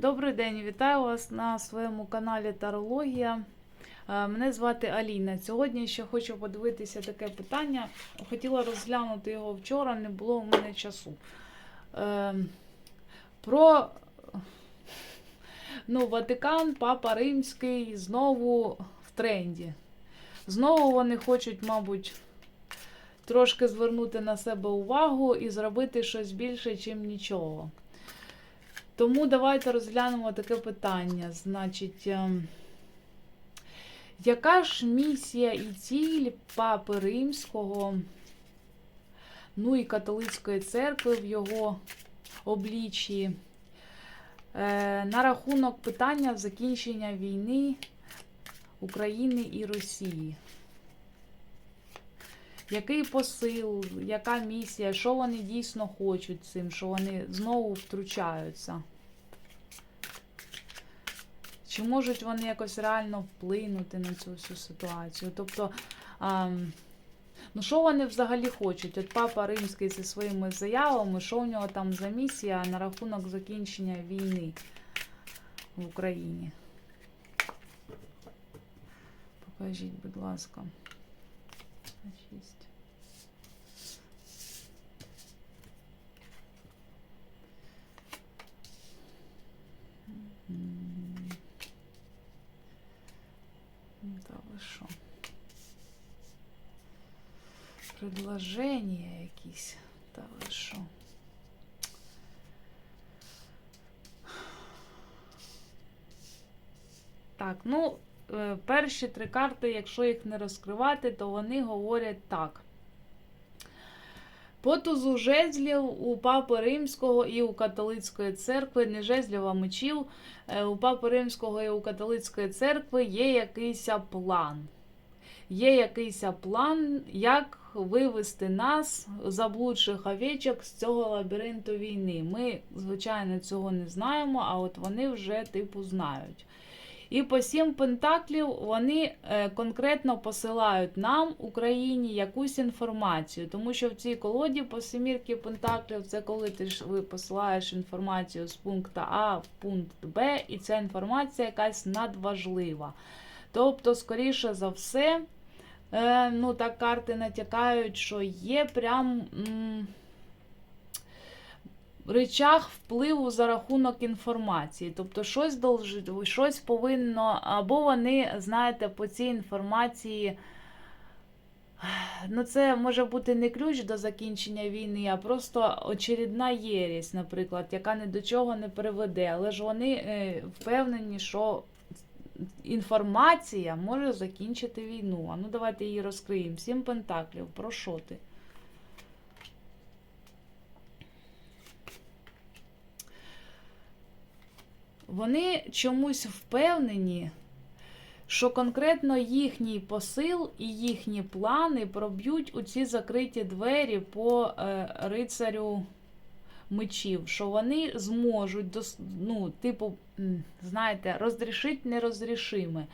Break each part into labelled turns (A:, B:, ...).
A: Добрий день, вітаю вас на своєму каналі Тарологія. Е, Мене звати Аліна. Сьогодні ще хочу подивитися таке питання. Хотіла розглянути його вчора, не було у мене часу. Е, Про ну, Ватикан, Папа Римський знову в тренді. Знову вони хочуть, мабуть, трошки звернути на себе увагу і зробити щось більше, чим нічого. Тому давайте розглянемо таке питання. Значить, ем, яка ж місія і ціль Папи Римського, ну і католицької церкви в його обличчі е, на рахунок питання закінчення війни України і Росії? Який посил, яка місія, що вони дійсно хочуть цим, що вони знову втручаються? Чи можуть вони якось реально вплинути на цю всю ситуацію? Тобто, а, ну що вони взагалі хочуть? От Папа Римський зі своїми заявами, що у нього там за місія на рахунок закінчення війни в Україні? Покажіть, будь ласка. Шість. М. Та ви що? Предложення якісь. Та ви що? Так, ну, е, перші три карти, якщо їх не розкривати, то вони говорять так. По тузу жезлів у Папи Римського і у католицької церкви, не жезлів, а мечів, е, у Папи Римського і у католицької церкви є якийсь план. Є якийсь план, як вивести нас, заблудших овечок, з цього лабіринту війни. Ми, звичайно, цього не знаємо, а от вони вже типу знають. І по сім пентаклів вони е, конкретно посилають нам, Україні, якусь інформацію. Тому що в цій колоді по семірки пентаклів це коли ти ж ви посилаєш інформацію з пункту А в пункт Б, і ця інформація якась надважлива. Тобто, скоріше за все, е, ну так карти натякають, що є прям. М речах впливу за рахунок інформації. Тобто щось должить, щось повинно, або вони, знаєте, по цій інформації. Ну, це може бути не ключ до закінчення війни, а просто очередна єрість, наприклад, яка ні до чого не приведе. Але ж вони е, впевнені, що інформація може закінчити війну. А ну давайте її розкриємо. Сім пентаклів, про що ти? Вони чомусь впевнені, що конкретно їхній посил і їхні плани проб'ють у ці закриті двері по е, рицарю мечів, що вони зможуть, ну, типу, знаєте, розрішити нерозрішиме.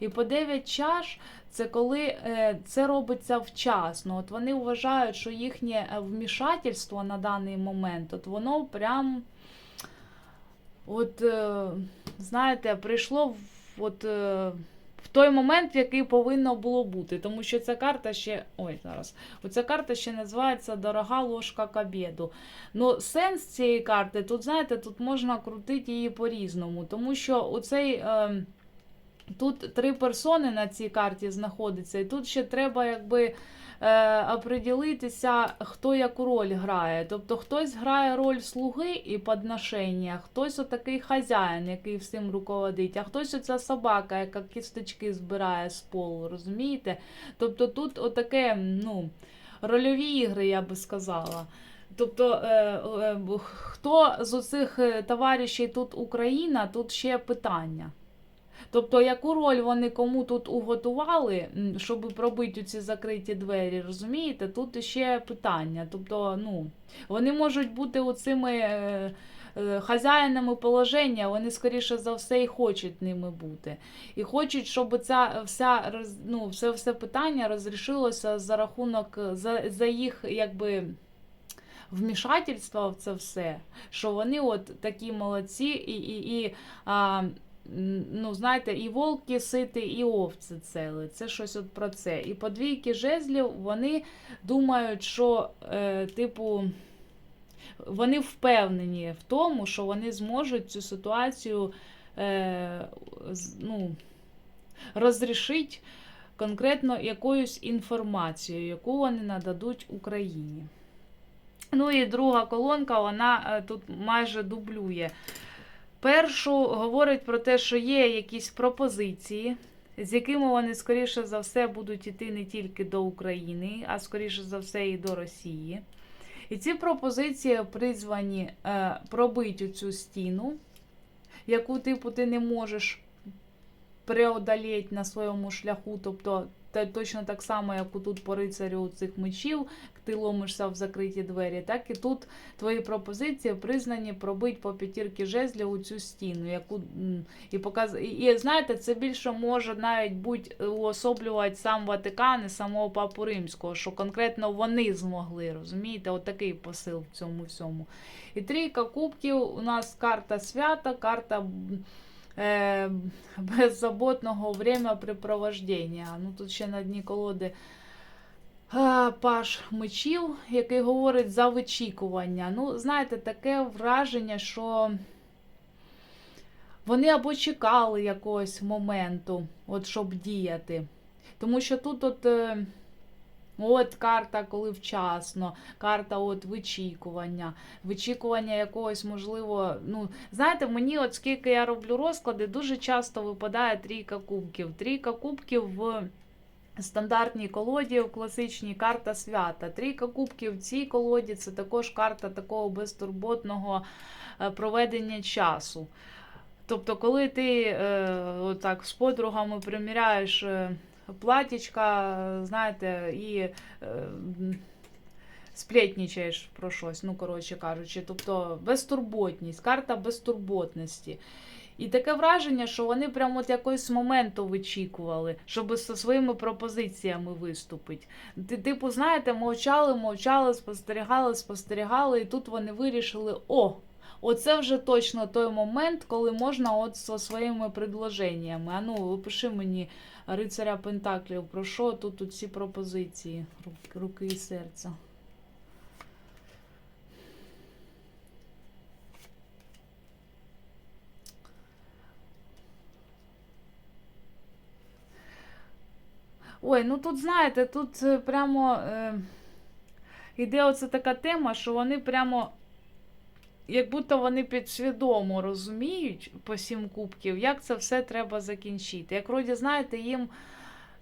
A: І по 9 чаш це коли е, це робиться вчасно. От Вони вважають, що їхнє вмішательство на даний момент, от воно прям. От, е, знаєте, прийшло в, от, е, в той момент, в який повинно було бути. Тому що ця карта ще. Ой, зараз. Оця карта ще називається Дорога ложка к обіду. Ну, сенс цієї карти, тут, знаєте, тут можна крутити її по-різному. Тому що оцей. Е, Тут три персони на цій карті знаходяться, і тут ще треба, якби е, оприділитися, хто яку роль грає. Тобто хтось грає роль слуги і подношення, хтось отакий хазяїн, який всім руководить, а хтось оця собака, яка кісточки збирає з полу, розумієте? Тобто тут отаке, ну, рольові ігри, я би сказала. Тобто, е, е, хто з оцих е, товаришів тут Україна, тут ще питання. Тобто, яку роль вони кому тут уготували, щоб пробити ці закриті двері, розумієте? Тут ще питання. Тобто, ну, вони можуть бути оцими е, е, хазяїнами положення, вони, скоріше за все, і хочуть ними бути. І хочуть, щоб ця вся ну, все, все питання розрішилося за рахунок за, за їх якби вмішательства в це все, що вони от такі молодці, і, і, і а, ну, знаєте, і волки сити, і овці цели. Це щось от про це. І по двійки жезлів вони думають, що, е, типу, вони впевнені в тому, що вони зможуть цю ситуацію е, ну, розрішити конкретно якоюсь інформацією, яку вони нададуть Україні. Ну і друга колонка, вона е, тут майже дублює. Першу говорить про те, що є якісь пропозиції, з якими вони, скоріше за все, будуть іти не тільки до України, а скоріше за все, і до Росії. І ці пропозиції призвані е, пробити цю стіну, яку, типу, ти не можеш преодолеть на своєму шляху. Тобто, та, точно так само, як тут по рицарю цих мечів, ти ломишся в закриті двері, так і тут твої пропозиції признані пробити по п'ятірки жезлів у цю стіну, яку і показ... і, знаєте, це більше може навіть бути уособлювати сам Ватикан і самого Папу Римського, що конкретно вони змогли, розумієте, от посил в цьому всьому. І трійка кубків у нас карта свята, карта. Е, беззаботного времяпрепровождення. Ну, тут ще на дні колоди паш мечів, який говорить за вичікування. Ну, знаєте, таке враження, що вони або чекали якогось моменту, от, щоб діяти. Тому що тут от. е, От карта, коли вчасно, карта от вичікування, вичікування якогось можливо. Ну, знаєте, мені, от скільки я роблю розклади, дуже часто випадає трійка кубків. Трійка кубків в стандартній колоді, в класичній карта свята. Трійка кубків в цій колоді це також карта такого безтурботного е, проведення часу. Тобто, коли ти е, отак з подругами приміряєш. Платічка, знаєте, і е, сплетнічаєш про щось, ну, коротше кажучи. Тобто безтурботність, карта безтурботності. І таке враження, що вони прямо от якогось моменту вичікували, щоб зі своїми пропозиціями виступити. Ти, типу, знаєте, мовчали, мовчали, спостерігали, спостерігали, і тут вони вирішили: о! Оце вже точно той момент, коли можна от зі своїми предложеннями. А ну, опиши мені рицаря Пентаклів, про що тут ці пропозиції руки, і серця. Ой, ну тут знаєте, тут е, прямо е, іде оце така тема, що вони прямо як будто вони підсвідомо розуміють по сім кубків, як це все треба закінчити. Як роді, знаєте, їм.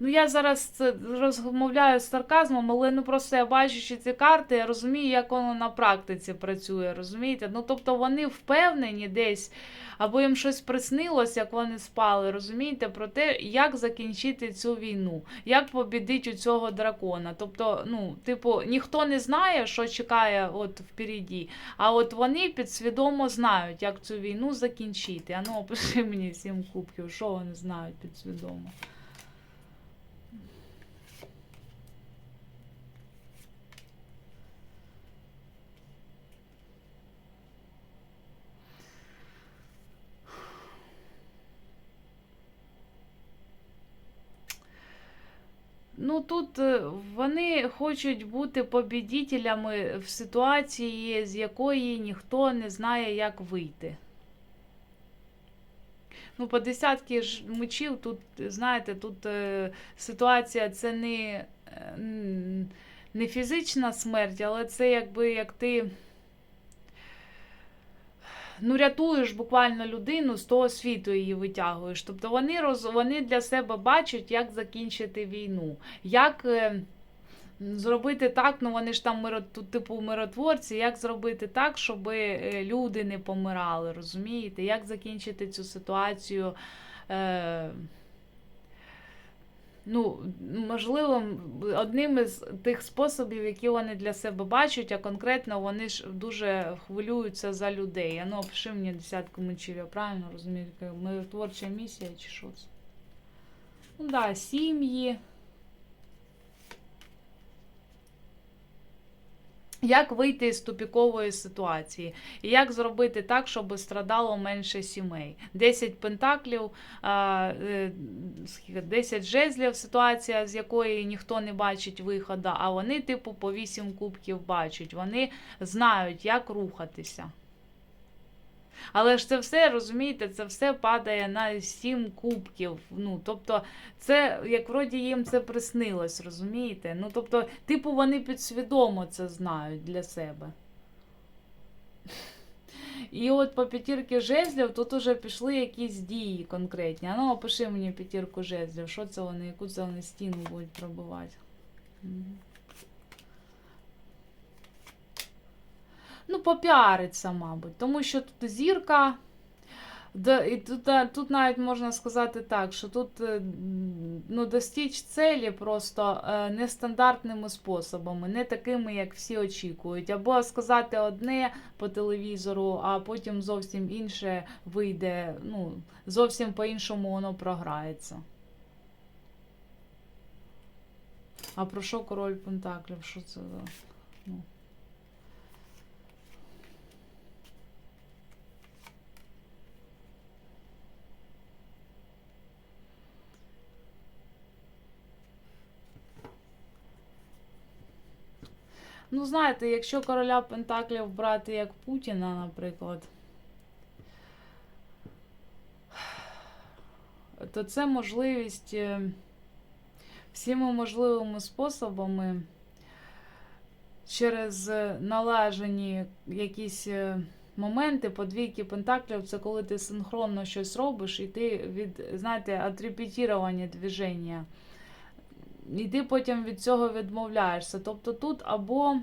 A: Ну, я зараз це розмовляю з сарказмом, але ну просто я бачучи ці карти, я розумію, як воно на практиці працює. Розумієте? Ну, тобто вони впевнені десь, або їм щось приснилось, як вони спали, розумієте, про те, як закінчити цю війну, як побідити у цього дракона. Тобто, ну, типу, ніхто не знає, що чекає от впереді, а от вони підсвідомо знають, як цю війну закінчити. А ну, опиши мені сім кубків, що вони знають підсвідомо. Ну тут е, вони хочуть бути побідітелями в ситуації, з якої ніхто не знає, як вийти. Ну, по десятки ж мечів тут, знаєте, тут е, ситуація це не, е, не фізична смерть, але це якби як ти ну, рятуєш буквально людину з того світу її витягуєш. Тобто вони, роз, вони для себе бачать, як закінчити війну. Як е, зробити так, ну вони ж там миро, типу миротворці, як зробити так, щоб е, люди не помирали, розумієте? Як закінчити цю ситуацію? Е, Ну, можливо, одним із тих способів, які вони для себе бачать, а конкретно вони ж дуже хвилюються за людей. Ану, ну, опиши мені десятку мечів, я правильно розумію, Ми творча місія чи що це? Ну да, сім'ї. Як вийти з тупікової ситуації? І як зробити так, щоб страдало менше сімей? 10 пентаклів, а, е, 10 жезлів, ситуація, з якої ніхто не бачить виходу, а вони, типу, по 8 кубків бачать. Вони знають, як рухатися. Але ж це все, розумієте, це все падає на 7 кубків. Ну, тобто, це, як вроді їм це приснилось, розумієте? Ну, тобто, типу, вони підсвідомо це знають для себе. І от по п'ятірки жезлів тут уже пішли якісь дії конкретні. А ну, опиши мені п'ятірку жезлів. Що це вони, яку це вони стіну будуть пробивати? Ну, попіариться, мабуть. Тому що тут зірка. І тут, тут навіть можна сказати так, що тут е, ну, достіч цілі просто е, нестандартними способами, не такими, як всі очікують. Або сказати одне по телевізору, а потім зовсім інше вийде, ну, зовсім по-іншому воно програється. А про що король Пентаклів? Що це за. Ну. Знаєте, якщо короля Пентаклів брати як Путіна, наприклад, то це можливість е, всіми можливими способами через е, налажені якісь е, моменти по двійки пентаклів, це коли ти синхронно щось робиш, і ти від, знаєте, отрепетіровані движення. І ти потім від цього відмовляєшся. Тобто тут або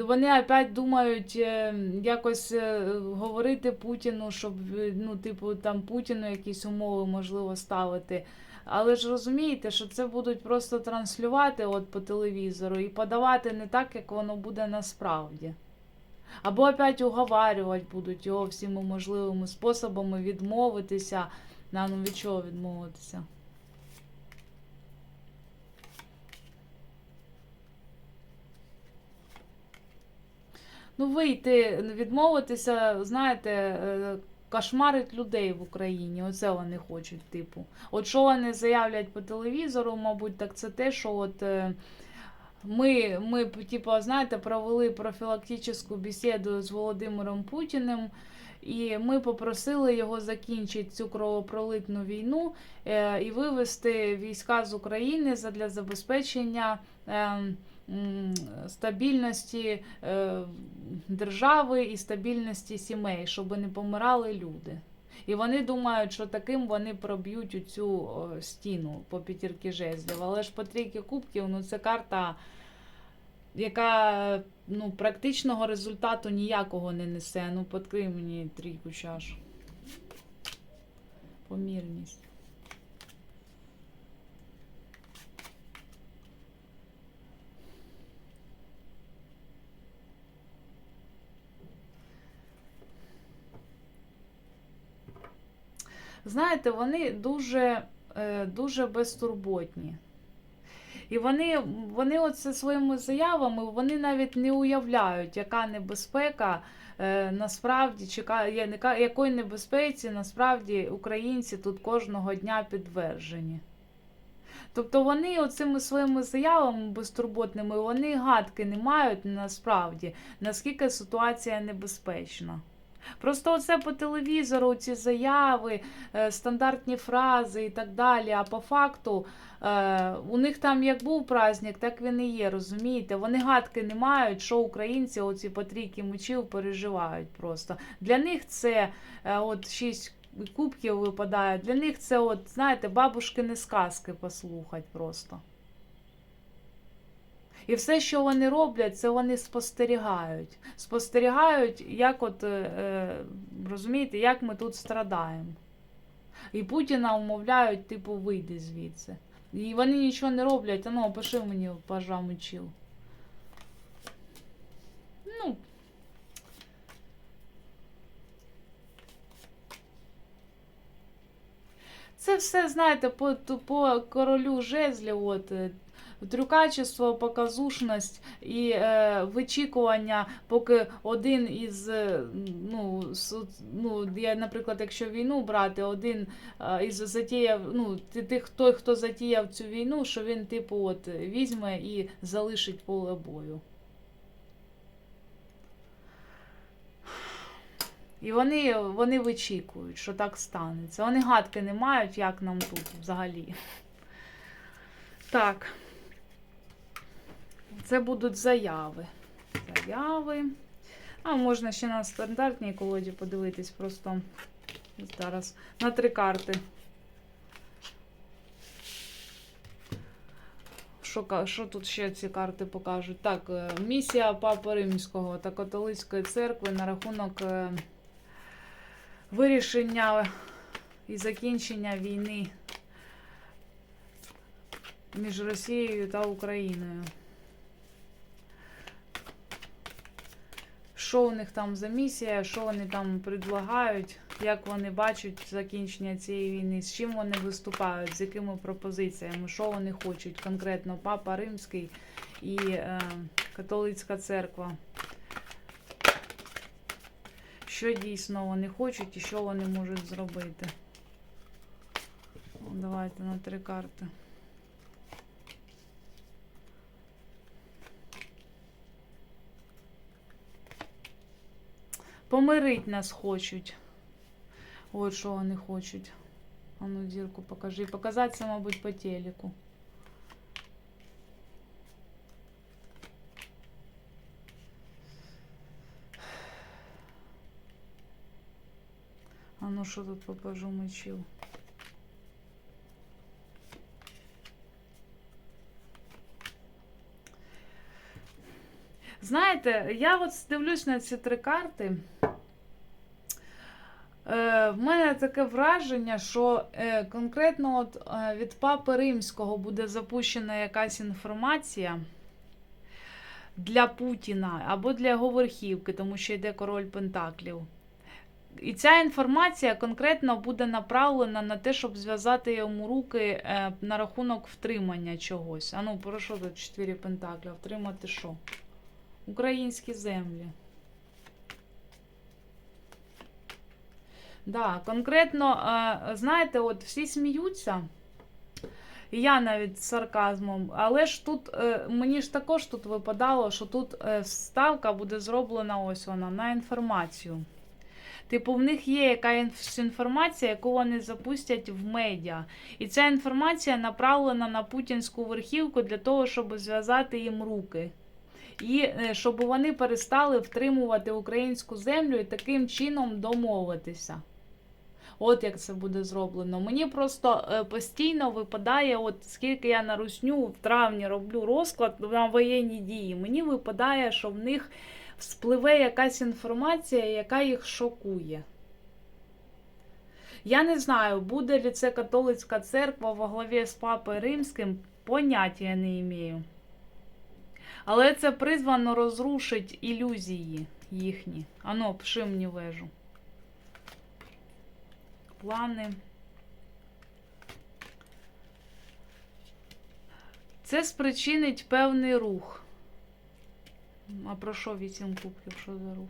A: вони опять думають е, якось е, говорити Путіну, щоб ну, типу, там Путіну якісь умови можливо ставити. Але ж розумієте, що це будуть просто транслювати от по телевізору і подавати не так, як воно буде насправді. Або опять уговарювати будуть його всіми можливими способами відмовитися. На, ну від чого відмовитися? Ну, вийти, відмовитися, знаєте, е, кошмарить людей в Україні. Оце вони хочуть, типу. От що вони заявлять по телевізору, мабуть, так це те, що от. е, Ми, ми типу, знаєте, провели профілактичну бесіду з Володимиром Путіним, і ми попросили його закінчити цю кровопролитну війну е, і вивести війська з України для забезпечення е, м, стабільності е, держави і стабільності сімей, щоб не помирали люди. І вони думають, що таким вони проб'ють цю стіну по п'ятірки жезлів. Але ж по трійки кубків, ну це карта, яка ну, практичного результату ніякого не несе. Ну, подкрий мені трійку чаш. Помірність. Знаєте, вони дуже, е, дуже безтурботні. І вони, вони оце своїми заявами вони навіть не уявляють, яка небезпека е, насправді чекає, якої небезпеці насправді українці тут кожного дня підтверджені. Тобто вони оцими своїми заявами безтурботними, вони гадки не мають насправді, наскільки ситуація небезпечна. Просто оце по телевізору, ці заяви, е, стандартні фрази і так далі. А по факту е, у них там як був праздник, так він і є, розумієте? Вони гадки не мають, що українці оці по трійки мечів переживають просто. Для них це е, от шість кубків випадає, для них це, от, знаєте, бабушкини сказки послухать просто. І все, що вони роблять, це вони спостерігають. Спостерігають, як от, е, е, розумієте, як ми тут страдаємо. І Путіна умовляють, типу, вийди звідси. І вони нічого не роблять, а ну, опиши мені пажа мечів. Ну. Це все, знаєте, по, по королю жезлів, от, е, Трюкачество, показушність і е, вичікування, поки один із, е, ну, с- ну, я, наприклад, якщо війну брати, один е, із затіяв, ну, тих, той, хто затіяв цю війну, що він, типу, от, візьме і залишить поле бою. І вони, вони вичікують, що так станеться. Вони гадки не мають, як нам тут взагалі. Так. Це будуть заяви. Заяви. А можна ще на стандартній колоді подивитись, просто зараз на три карти. Що, що тут ще ці карти покажуть? Так, е, місія Папи Римського та католицької церкви на рахунок е, вирішення і закінчення війни між Росією та Україною. Що у них там за місія, що вони там предлагають, як вони бачать закінчення цієї війни, з чим вони виступають, з якими пропозиціями, що вони хочуть конкретно Папа Римський і е, католицька церква. Що дійсно вони хочуть і що вони можуть зробити. Давайте на три карти. Помирить нас хочуть. От що вони хочуть. А ну, зірку покажи. Показати це, мабуть, по телеку. А ну що тут покажу мечів? Знаєте, я от дивлюсь на ці три карти. Е, в мене таке враження, що е, конкретно от, е, від Папи Римського буде запущена якась інформація для Путіна або для його верхівки, тому що йде король Пентаклів. І ця інформація конкретно буде направлена на те, щоб зв'язати йому руки на рахунок втримання чогось. А ну, про що тут 4 Пентакля? Втримати що? Українські землі. Да, конкретно, знаєте, от всі сміються. Я навіть з сарказмом. Але ж тут е, мені ж також тут випадало, що тут е, ставка буде зроблена ось вона на інформацію. Типу, в них є якась інформація, яку вони запустять в медіа. І ця інформація направлена на путінську верхівку для того, щоб зв'язати їм руки. І е, щоб вони перестали втримувати українську землю і таким чином домовитися. От як це буде зроблено. Мені просто е, постійно випадає, от скільки я на русню в травні роблю розклад на воєнні дії. Мені випадає, що в них спливе якась інформація, яка їх шокує. Я не знаю, буде ли це католицька церква во главі з Папою Римським, поняття не маю. Але це призвано розрушить ілюзії їхні. Ано, пиши мені вежу. Плани. Це спричинить певний рух. А про що вісім кубків? Що за рух?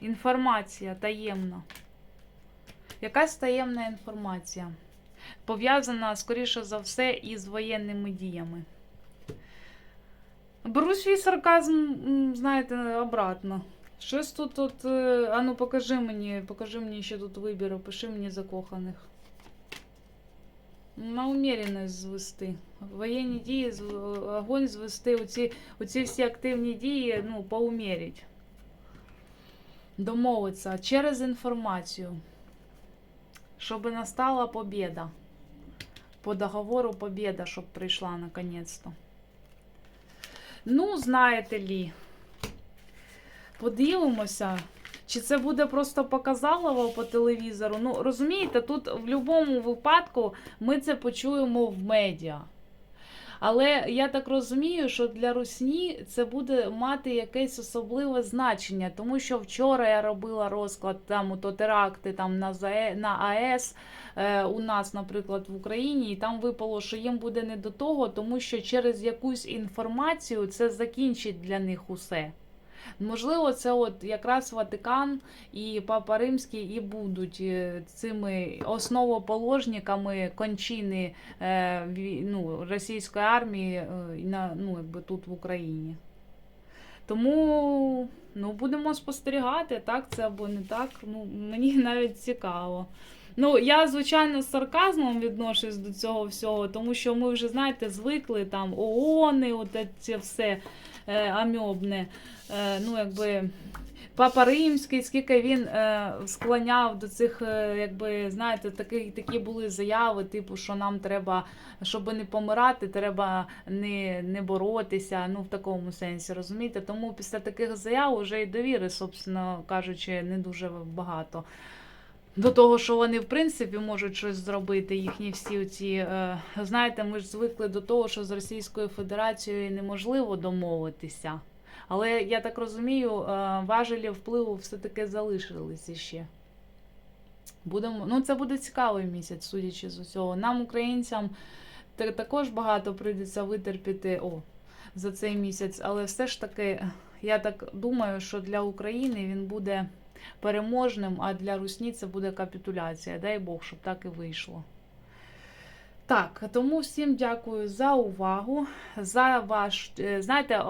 A: Інформація таємна. Якась таємна інформація. Пов'язана, скоріше за все, із воєнними діями. Беру свій сарказм, знаєте, обратно. Щось тут, тут. е, А ну покажи мені, покажи мені ще тут вибір, опиши мені закоханих. На уміряність звести. Воєнні дії, огонь звести, оці, оці всі активні дії, ну, поумірять. Домовитися через інформацію. Щоб настала побіда. По договору побіда, щоб прийшла наконець-то. Ну, знаєте лі. Подивимося, чи це буде просто показалово по телевізору. Ну, розумієте, тут в будь-якому випадку ми це почуємо в медіа. Але я так розумію, що для Русні це буде мати якесь особливе значення, тому що вчора я робила розклад там то теракти там на ЗАЕ, на АЕС е, у нас, наприклад, в Україні, і там випало, що їм буде не до того, тому що через якусь інформацію це закінчить для них усе. Можливо, це от якраз Ватикан і Папа Римський і будуть е, цими основоположниками кончини е, ну, російської армії е, на, ну, якби тут в Україні. Тому ну, будемо спостерігати, так це або не так. Ну, мені навіть цікаво. Ну, я, звичайно, з сарказмом відношусь до цього всього, тому що ми вже, знаєте, звикли там ООНи, от це все амьобне. Е, ну, якби. Папа Римський, скільки він е, склоняв до цих, е, якби знаєте, такі, такі були заяви, типу, що нам треба, щоб не помирати, треба не, не боротися. Ну, в такому сенсі, розумієте? Тому після таких заяв вже і довіри, собственно кажучи, не дуже багато. До того, що вони в принципі можуть щось зробити, їхні всі ці. Е, знаєте, ми ж звикли до того, що з Російською Федерацією неможливо домовитися. Але я так розумію, е, важелі впливу все-таки залишилися ще. Будемо, ну, це буде цікавий місяць, судячи з усього. Нам, українцям, також багато прийдеться витерпіти о, за цей місяць, але все ж таки, я так думаю, що для України він буде переможним, а для Русні це буде капітуляція. Дай Бог, щоб так і вийшло. Так, тому всім дякую за увагу, за ваш. е, Знаєте,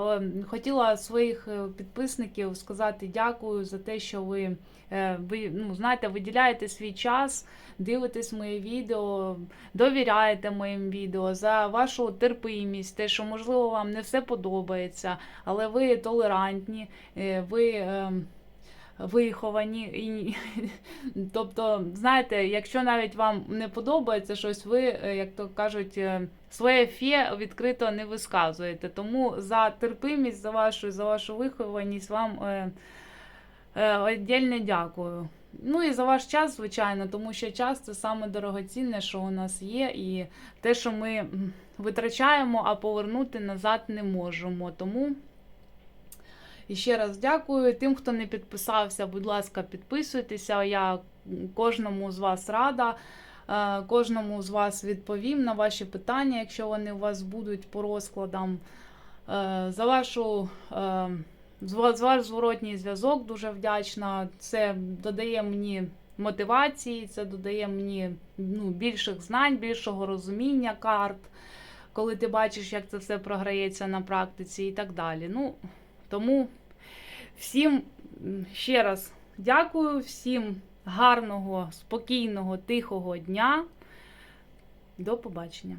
A: хотіла своїх е, підписників сказати дякую за те, що ви, е, ви ну, знаєте, виділяєте свій час, дивитесь мої відео, довіряєте моїм відео, за вашу терпимість, те, що можливо вам не все подобається, але ви толерантні, ви. Виховані, і, тобто, знаєте, якщо навіть вам не подобається щось, ви, е, як то кажуть, е, своє фє відкрито не висказуєте. Тому за терпимість, за вашу, за вашу вихованість вам е, е, віддільне дякую. Ну і за ваш час, звичайно, тому що час це саме дорогоцінне, що у нас є, і те, що ми витрачаємо, а повернути назад не можемо. Тому. І ще раз дякую. Тим, хто не підписався, будь ласка, підписуйтеся. Я кожному з вас рада. Е, Кожному з вас відповім на ваші питання, якщо вони у вас будуть по розкладам. Е, За вашу е, за ваш зворотній зв'язок дуже вдячна. Це додає мені мотивації, це додає мені ну, більших знань, більшого розуміння карт, коли ти бачиш, як це все програється на практиці і так далі. Ну, тому всім ще раз дякую, всім гарного, спокійного, тихого дня. До побачення.